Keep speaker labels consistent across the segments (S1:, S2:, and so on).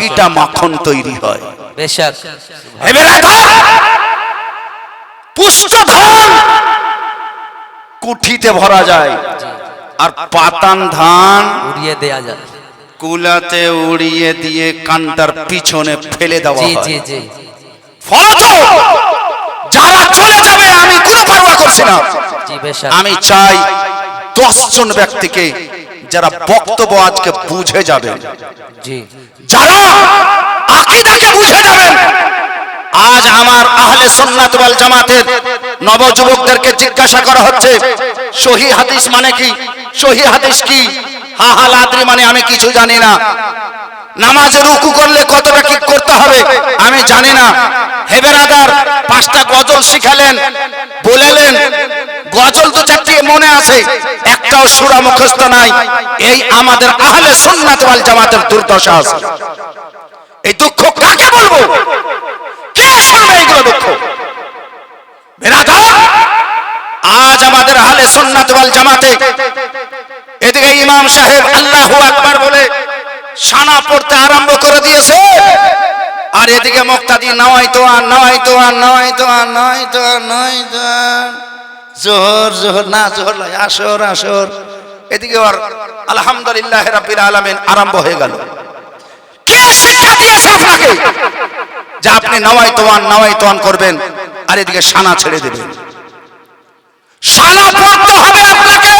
S1: বাকিটা মাখন তৈরি হয়।
S2: বেশক।
S1: এবার পুষ্ট ধান। কুঠিতে ভরা যায়। আর পাতান ধান
S2: উড়িয়ে দেয়া যায়।
S1: কুলাতে উড়িয়ে দিয়ে কান্টার পিছনে ফেলে দেওয়া
S2: জি
S1: হয়।
S2: জি জি।
S1: যারা চলে যাবে আমি কোনো পারোয়া করছি না। আমি চাই দশ জন ব্যক্তিকে যারা বক্তব্য আজকে বুঝে যাবেন যারা আকিদাকে বুঝে যাবেন আজ আমার আহলে সুন্নাত ওয়াল জামাতের নবযুবকদেরকে জিজ্ঞাসা করা হচ্ছে সহি হাদিস মানে কি? সহি হাদিস কি? হা হা লাদ্রি মানে আমি কিছু জানি না। নামাজে রুকু করলে কতটা কি করতে হবে? আমি জানি না। হেবেরাদার পাঁচটা গজল শিখালেন বলেলেন গজল তো মনে আছে? একটাও সুরা মুখস্থ নাই। এই আমাদের আহলে সুন্নাত ওয়াল জামাতের দুর্দশা আছে। এই দুঃখ কাকে বলব? কে শুনবে এইগুলো দুঃখ? আজ আমাদের আহলে সুন্নাত ওয়াল জামাতে এদিকে ইমাম সাহেব আল্লাহু আকবার বলে, সানা পড়তে আরম্ভ করে দিয়েছে। আর এদিকে মুক্তাদি, নয় তো আর, নয় তো আর, নয় তো আর, নয় তো আর, নয় তো আর। জোহর জোহর না জোহর লয় আসর আসর। এদিকে আর আলহামদুলিল্লাহ রাব্বিল আলামিন আরম্ভ হয়ে গেল। কে শিক্ষা দিয়েছে আপনাকে? যে আপনি নওয়াই তোয়ান নওয়াই তোয়ান করবেন আর এদিকে সানা ছেড়ে দেবেন। সানা পড়তে হবে আপনাকে।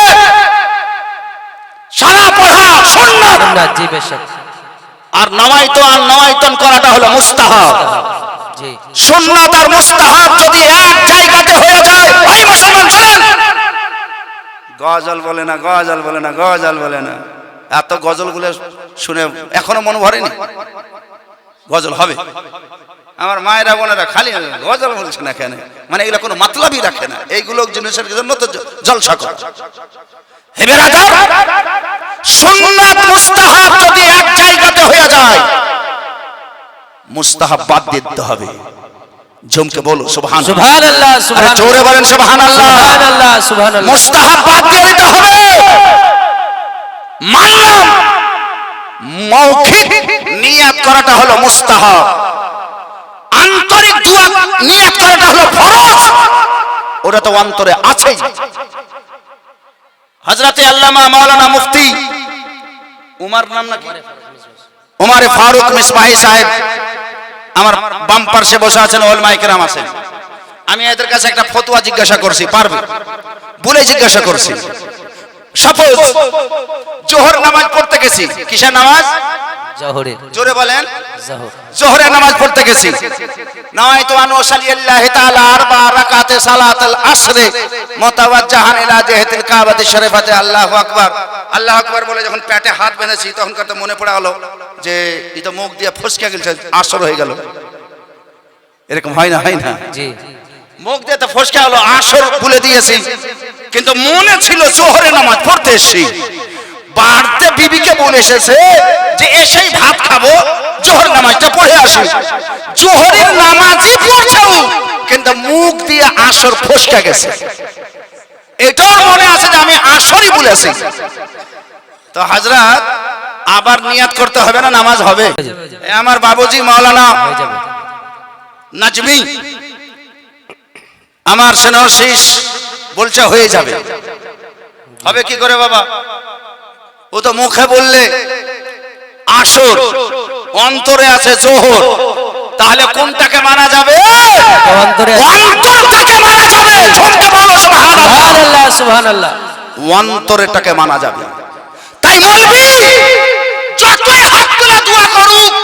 S1: সানা পড়া সুন্নাত।
S2: সুন্নাত জি বেশক
S1: আর নওয়াইতন নওয়াইতন করাটা হলো মুস্তাহাব।
S2: জি।
S1: সুন্নাত আর মুস্তাহাব যদি এক জায়গাতে হয়ে যায়? মুসলমান গজল বলে না গজল বলে না গজল বলে না। এত গজলগুলো শুনে এখনও মনে ভরেনি? গজল হবে। আমার মায়েরা বোনেরা খালি গজল বলছে না কেন? মানে এগুলো কোনো মাতলাবই রাখে না। এইগুলো জিনিসের জন্য তো জলসা করে। হে বেরাদার, সুন্নাত মুস্তাহাব যদি এক জায়গাতে হয়ে যায়। মুস্তাহাব বাদ দিতে হবে। জমকে বলো সুবহান
S2: সুবহানাল্লাহ সুবহান
S1: জোরে বলেন সুবহানাল্লাহ।
S2: সুবহানাল্লাহ সুবহানাল্লাহ।
S1: মুস্তাহাব বাদ দিয়ে দিতে হবে। মানলাম মৌখিক নিয়াত করাটা হলো মুস্তাহাব। আন্তরিক দোয়া নিয়াত করাটা হলো ফরজ। ওটা তো অন্তরে আছেই। হযরতে আল্লামা মাওলানা মুফতি উমার নাম নাকি? উমারে ফারুক মিসবাহি সাহেব। আমার বাম পার্শ্বে বসে আছেন ওলমাই কেরাম আছেন। আমি এদের কাছে একটা ফতুয়া জিজ্ঞাসা করছি পারবে? বলে জিজ্ঞাসা করছি। সাপোজ জোহর নামাজ পড়তে গেছি কিসের নামাজ?
S2: জোহরে
S1: জোরে বলেন।
S2: জোহরে।
S1: নামাজ পড়তে গেছি। নাওয়াইতু আন উসাল্লি আল্লাহি তাআলা আরবা রাকাতে সালাতুল আসরে মুতাওয়াজ্জিহান ইলা জিহাতিল কাবাতি শরীফাতে আল্লাহু আকবার। আল্লাহু আকবার বলে যখন পেটে হাত বেঁধেছি তখন কত মনে পড়ে যে এই তো মুখ দিয়ে ফসকে গেছে আসর হয়ে গেল। এরকম হয় না হয় না?
S2: জি।
S1: মুখ দিয়ে তো ফসকে গেল আসর ভুলে দিয়েছি। কিন্তু মনে ছিল জোহরে নামাজ পড়তে এসেছি। বাড়তে বিবিকে বলে এসেছে যে এসেই ভাত খাব জোহর নামাজটা পড়ে আসি জোহরের নামাজই পড়ছেও কিন্তু মুখ দিয়ে আসর ফসকে গেছে। এটাও মনে আছে যে আমি আসরই বলেছি। তো হাজরাত আবার নিয়াত করতে হবে না? নামাজ হবে। আমার বাবুজি, মাওলানা নাজমি। আমার সেনাও শীষ বলছে, হয়ে যাবে। হবে কি করে বাবা? ও তো মুখে বললে, আসর অন্তরে আছে জোহর। তাহলে কোনটাকে মানা যাবে? মানা অন্তরেটাকে মানা যাবে তাই যতই হাত তুলে দোয়া করুক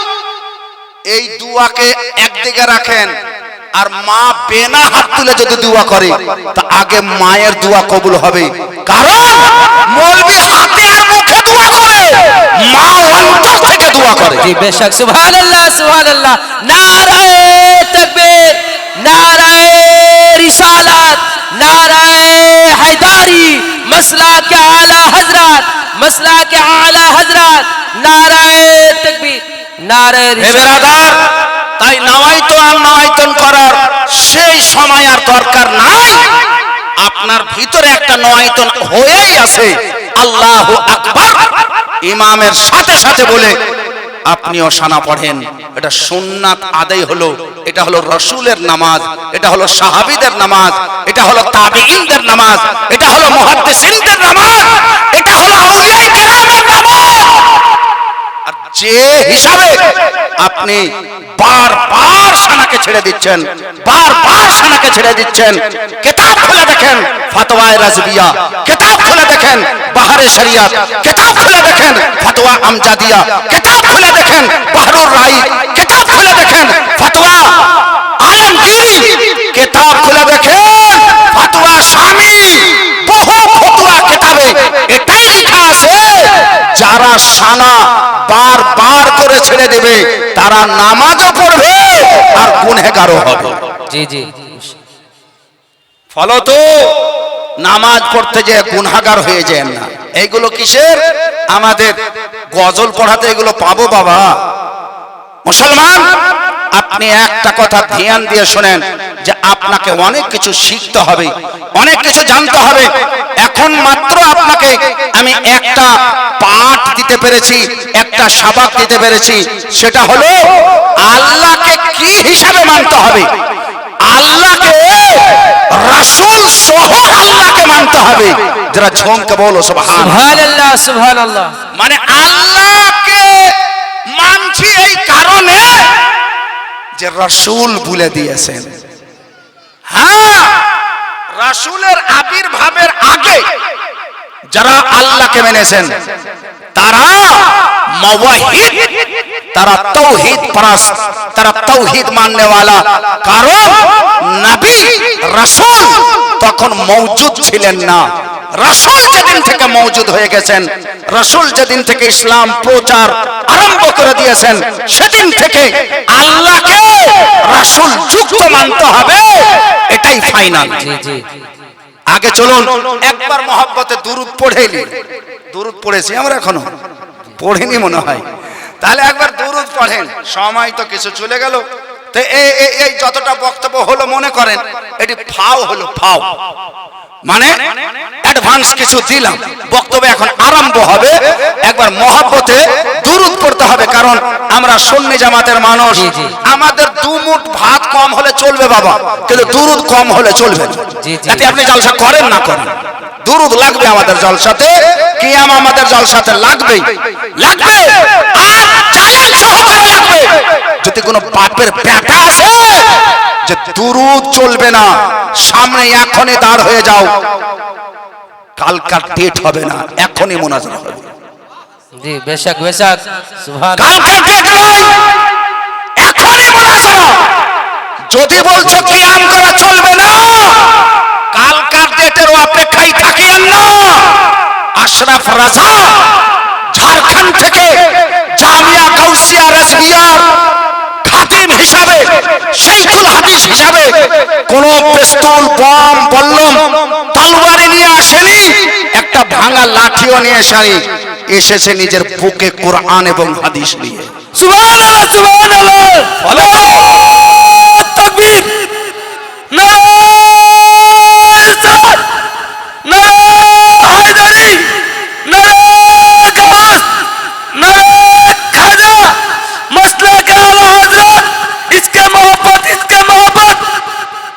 S1: এই দুয়াকে একদিকে রাখেন আর মা বেনা হাত তুলে যদি দোয়া করে তা আগে মায়ের দোয়া কবুল হবে। কারণ মলবি হাতে আর মুখে দোয়া করে মা অন্তর থেকে দোয়া করে
S2: জি বেশক সুবহানাল্লাহ সুবহানাল্লাহ। নারায়ে তাকবীর নারায়ে রিসালাত নারায়ে হায়দারি মাসলাকে আলা হযরত মাসলাকে আলা হযরত নারায়ে তাকবীর নারায়ে
S1: বেরাদার তাই নাওয়াইতো আর নাওয়াইতন করার সেই সময় আর দরকার নাই। আপনার ভিতরে একটা নয়ায়তন হয়েই আছে। আল্লাহু আকবার। ইমামের সাথে সাথে বলে আপনিও সানা পড়েন। এটা সুন্নাত আদায় হলো, এটা হলো রসুলের নামাজ, এটা হলো সাহাবিদের নামাজ, এটা হলো তাবিঈনদের নামাজ, এটা হলো মুহাদ্দিসিনদের নামাজ, এটা হলো যে হিসাবে আপনি বারবার সানাকে ছেড়ে দিচ্ছেন, বারবার সানাকে ছেড়ে দিচ্ছেন, কেতাব খুলে দেখেন ফাতোয়ায়ে রাজবিয়া, কেতাব খুলে দেখেন, বাহারে শরিয়াত, কেতাব খুলে দেখেন ফতোয়া আমজাদিয়া, কেতাব খুলে দেখেন বাহরুর রাই কেতাব খুলে দেখেন ফতোয়া। আলমগীরি কেতাব খুলে দেখেন ফতোয়া স্বামী। বহু ফতোয়া কেতাবে। এটাই লেখা আছে যারা সানা বার বার করে ছেড়ে দেবে তারা নামাজও পড়বে আর গুনহেগারও হবে।
S2: জি জি।
S1: ফলত নামাজ পড়তে যে গুনহাগার হয়ে যায় না। এইগুলো কিসের? আমাদের গজল পড়াতে এগুলো পাবো বাবা। মুসলমান আপনি একটা কথা ধ্যান দিয়ে শোনেন যে আপনাকে অনেক কিছু শিখতে হবে অনেক কিছু জানতে হবে। এখন মাত্র আপনাকে আমি একটা পাঠ দিতে পেরেছি একটা সাবাক দিতে পেরেছি সেটা হলো আল্লাহকে কি হিসাবে মানতে হবে? আল্লাহকে রাসূল সহ আল্লাহকে মানতে হবে। যারা ঝমকে বলো সুবহান
S2: সুবহানাল্লাহ সুবহানাল্লাহ।
S1: মানে আল্লাহকে মানছি এই কারণে যে রসুল বলে দিয়েছেন। হ্যাঁ রসুলের আবির্ভাবের আগে যারা আল্লাহকে মেনেছেন, তারা মওয়াহিদ, তারা তারা মাননে वाला কারণ নবী, রাসূল তখন মওজুদ ছিলেন না। রাসূল যেদিন থেকে মওজুদ হয়ে গেছেন, রাসূল যেদিন থেকে ইসলাম প্রচার আরম্ভ করে দিয়েছেন, সেদিন থেকে আল্লাহকে রাসূল যুক্ত মানতে হবে। এটাই ফাইনাল
S2: জি জি।
S1: আগে চলুন একবার মহব্বতে দুরুদ পড়েলি দুরুদ পড়েছি আমরা এখনও। পড়েনি মনে হয়। তাহলে একবার দুরুদ পড়েন। সময় তো কিছু চলে গেল। তো এই এই- এই যতটা বক্তব্য হলো মনে করেন এটি ফাও হলো ফাও। মানে অ্যাডভান্স কিছু দিলাম। বক্তব্য এখন আরম্ভ হবে। একবার মহব্বতে কারণ আমরা সন্নি জামাতের মানুষ। আমাদের দু মুঠ ভাত কম হলে চলবে বাবা কিন্তু দুরুদ কম হলে চলবে। যাতে আপনি জলসা করেন না করেন? দুরুদ লাগবে আমাদের জলসাতে কিয়াম আমাদের জলসাতে লাগবেই। লাগবে? যদি কোনো পাপের ব্যাটা আসে যে দুরুদ চলবে না সামনে এখনই দাঁড় হয়ে যাও। কালকার ডেট হবে না এখনই মোনাজারা হবে।
S2: জি, বেশক বেশক।
S1: এখনই মোনাজারা যদি বলছো কিয়াম করা চলবে না কালকার ডেটের অপেক্ষায় থাকিয়েন না। আশরাফ রাজা, ঝাড়খণ্ড থেকে জামিয়া কাউসিয়া রাজবিয়ার খাতিম হিসাবে শেখুল হাদিস হিসাবে কোন পিস্তল বম বল্লম তলবারি নিয়ে আসেনি। ভাঙা লাঠিও নিয়ে সারি এসেছে নিজের বুকে কোরআন এবং হাদিস নিয়ে।
S2: সুবহানাল্লাহ সুবহানাল্লাহ।